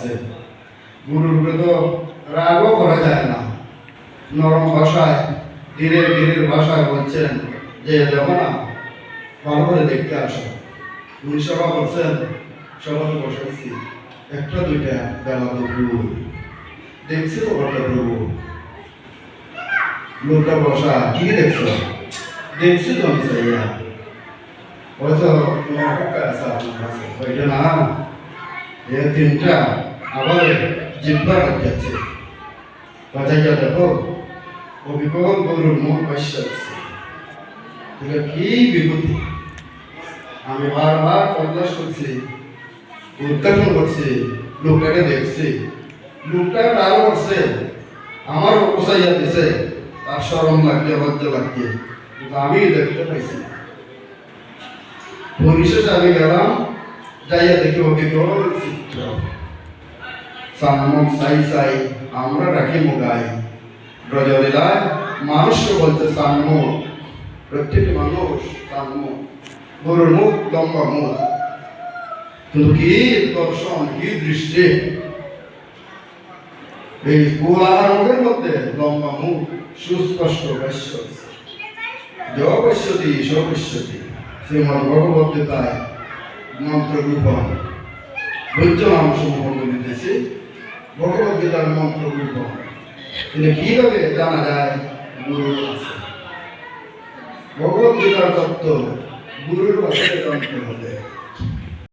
আছে। গুরুর উপরে তো রাগও করা যায় না। নরম ভাষায়, ধীরে ধীরে ভাষায় বলছেন যে, দেখো না, ভালো করে দেখতে আসো। উনি সভা করছেন, সভাতে বসেছি। একটা, দুইটা, বেলা তো প্রভু দেখছি তো বড়টা প্রভু লোকটা বসা, কি দেখছ? দেখছি তো আমি চাইয়া হয়তো আছে আপনার কাছে। ওইটা না। এ তিনটা আবার জিব্বা যাচ্ছে বাজাইয়া দেখো অবিকল গরুর মুখ বৈশ্য এটা কি বিভূতি? আমি বারবার পর্দাস করছি, উদ্ঘাটন করছি, লোকটাকে দেখছি। লোকটাকে আরও করছে আমার পোষাইয়া দিছে, তার সরম লাগছে, লজ্জা লাগছে। কিন্তু আমি দেখতে পাইছি। পরিশেষে আমি গেলাম, যাইয়া দেখি অবিকল চিত্র। সাম্মক সাই সাই, আমরা রাখি মুগাই। ব্রজলীলায় মানুষকে বলতে সাম্য প্রত্যেকটি মানুষ সাম্য গরুর মুখ, লম্বা মুখ। কিন্তু কি দর্শন, কি দৃষ্টি? এই মুখের মধ্যে লম্বা মুখ, সুস্পষ্ট ভাষ্য জপশ্যতি সপশ্যতি শ্রীমদ ভগবত গীতায় মন্ত্র রূপণ বৈদ্য নাম সমূহ বলিতেছি ভগবত গীতার মন্ত্র রূপণ কিন্তু কীভাবে জানা যায়? গুরু আছে ভগবদ্গীতার তত্ত্ব গুরুর কাছে জানতে হবে।